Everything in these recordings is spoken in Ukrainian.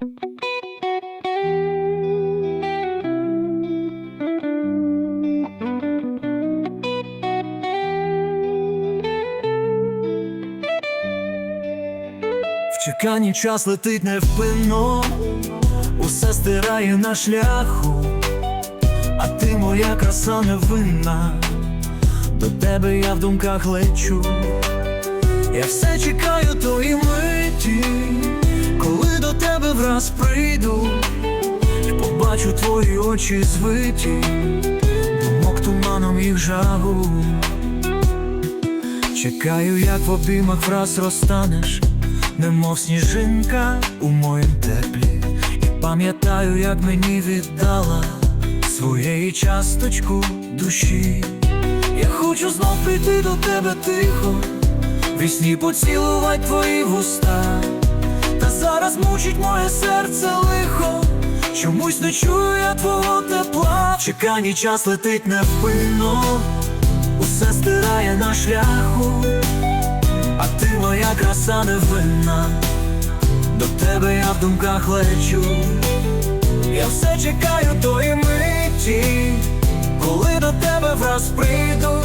В чеканні час летить невпинно, усе стирає на шляху, а ти моя краса невинна, до тебе я в думках лечу. Я все чекаю тої миті, враз прийду, і побачу твої очі звиті, думок туманом їх жагу. Чекаю, як в обіймах враз розтанеш, немов сніжинка у моїм теплі, і пам'ятаю, як мені віддала своєї часточку душі. Я хочу знов прийти до тебе тихо, вісні поцілувати твої вуста, та зараз мучить моє серце лихо. Чомусь не чую я твого тепла. В Чеканні час летить невпинно, усе стирає на шляху, а ти моя краса невинна, до тебе я в думках лечу. Я все чекаю тої миті, коли до тебе враз прийду,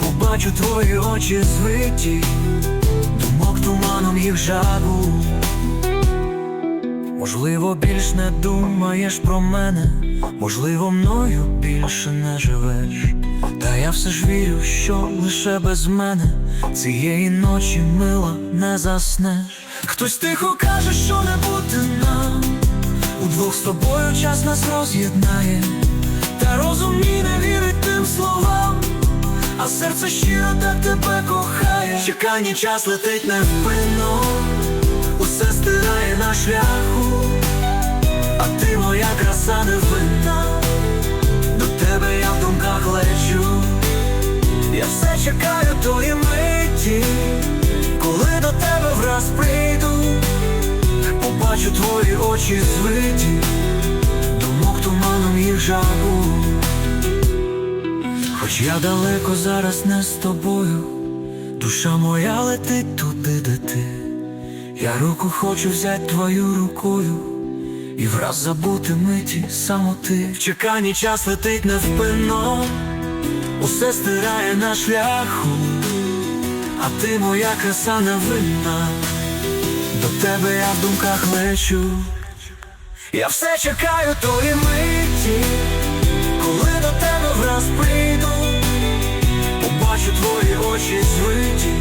побачу твої очі звиті, думок туманом їх жагу. Можливо, більш не думаєш про мене, можливо, мною більше не живеш. Та я все ж вірю, що лише без мене цієї ночі мила не заснеш. Хтось тихо каже, що не бути нам. Удвох з тобою час нас роз'єднає, та розум мій не вірить тим словам, а серце щиро так тебе кохає. В Чеканні час летить невпинно, усе стирає на шляху, а ти моя краса невинна, до тебе я в думках лечу. Я все чекаю тої миті, коли до тебе враз прийду. Побачу твої очі звиті, думок туманом їх жагу. Хоч я далеко зараз не з тобою, душа моя летить туди, де ти. Я руку хочу взять твою рукою і враз забути миті самоти. В чеканні час летить невпинно, усе стирає на шляху, а ти моя краса невинна. До тебе я в думках лечу, я все чекаю тої миті, коли до тебе враз прийду, побачу твої очі звиті,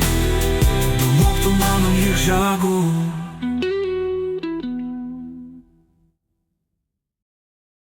думок туманом їх жагу.